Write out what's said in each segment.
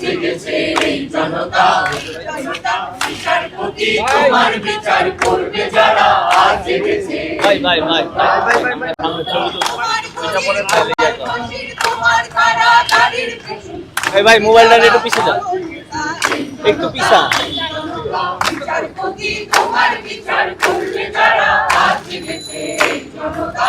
জেগেছে এই জনতা বিচারপতি তোমার বিচার করবে যারা আজ জেগেছে ভাই ভাই ভাই ভাই ভাই মোবাইলটা একটু পিছিয়ে যাও। একটু পিছা তোমার বিচার করবে যারা আজ জেগেছে এই জনতা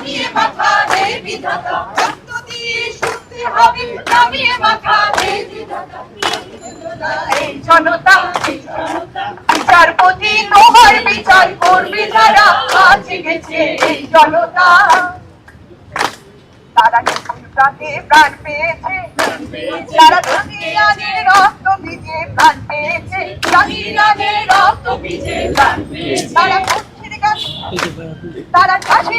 নামিয়ে মাথা নে বিধাতা। রক্ত দিয়ে শুনতে হবে, নামিয়ে মাথা নে বিধাতা। এই জনতা বিচারপতি তোমার বিচার করবে যারা আজ গেছে। এই জনতা, তারা রাতে রক্ত ভিজে রক্ত তারা কাছে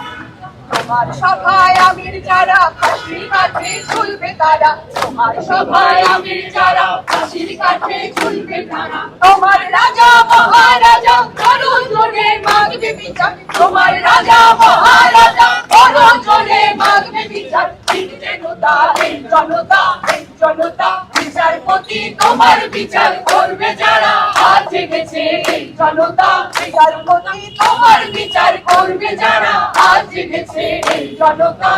তোমার সভায় যারা তারা। তোমার সভায় যারা তারা। তোমার রাজা, মহারাজা জনে মাগবে বিচার। তোমার রাজা, মহারাজা জনে মাগবে বিচার। জনতা জনতা জনতা। বিচারপতি তোমার বিচার করবে যারা। আজ এই জনতা। বিচারপতি তোমার বিচার করবে যারা। জেগেছে এই জনতা?